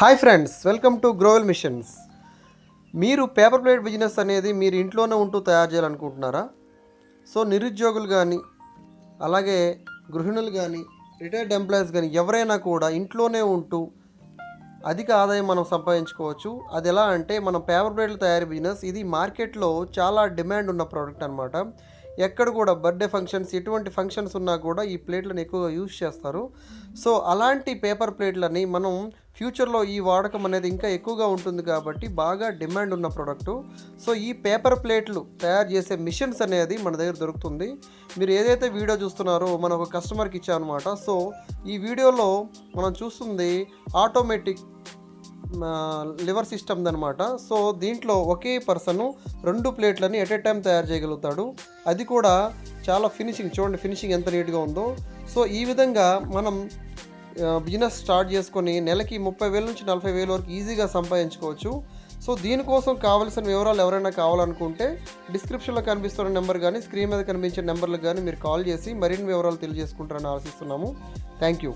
Hi friends welcome to Growell machines. మీరు paper plate business అనేది మీరు ఇంట్లోనే ఉంటూ తయారు చేయాలనుకుంటున్నారా? సో నిరుద్యోగులు కానీ అలాగే గృహిణులు కానీ రిటైర్డ్ ఎంప్లాయీస్ కానీ ఎవరైనా కూడా ఇంట్లోనే ఉంటూ అధిక ఆదాయం మనం సంపాదించుకోవచ్చు. అది ఎలా అంటే మనం పేపర్ ప్లేట్ల తయారీ బిజినెస్ ఇది మార్కెట్లో చాలా డిమాండ్ ఉన్న ప్రోడక్ట్ అనమాట ఎక్కడ కూడా బర్త్డే ఫంక్షన్స్ ఎటువంటి ఫంక్షన్స్ ఉన్నా కూడా ఈ ప్లేట్లను ఎక్కువగా యూజ్ చేస్తారు. సో అలాంటి పేపర్ ప్లేట్లని మనం ఫ్యూచర్లో ఈ వాడకం అనేది ఇంకా ఎక్కువగా ఉంటుంది కాబట్టి బాగా డిమాండ్ ఉన్న ప్రోడక్ట్. సో ఈ పేపర్ ప్లేట్లు తయారు చేసే మిషన్స్ అనేది మన దగ్గర దొరుకుతుంది. మీరు ఏదైతే వీడియో చూస్తున్నారో మనం ఒక కస్టమర్కి ఇచ్చామన్నమాట. సో ఈ వీడియోలో మనం చూస్తుంది ఆటోమేటిక్ లివర్ సిస్టమ్ అనమాట సో దీంట్లో ఒకే పర్సన్ రెండు ప్లేట్లని ఎట్ ఏ టైం తయారు చేయగలుగుతాడు. అది కూడా చాలా ఫినిషింగ్ చూడండి ఫినిషింగ్ ఎంత నీట్గా ఉందో. సో ఈ విధంగా మనం బిజినెస్ స్టార్ట్ చేసుకొని నెలకి ముప్పై వేల నుంచి నలభై వేల వరకు ఈజీగా సంపాదించుకోవచ్చు. సో దీనికోసం కావాల్సిన వివరాలు ఎవరైనా కావాలనుకుంటే డిస్క్రిప్షన్లో కనిపిస్తున్న నెంబర్ కానీ స్క్రీన్ మీద కనిపించే నెంబర్లకు కానీ మీరు కాల్ చేసి మరిన్ని వివరాలు తెలియజేసుకుంటారని ఆశిస్తున్నాము. Thank you.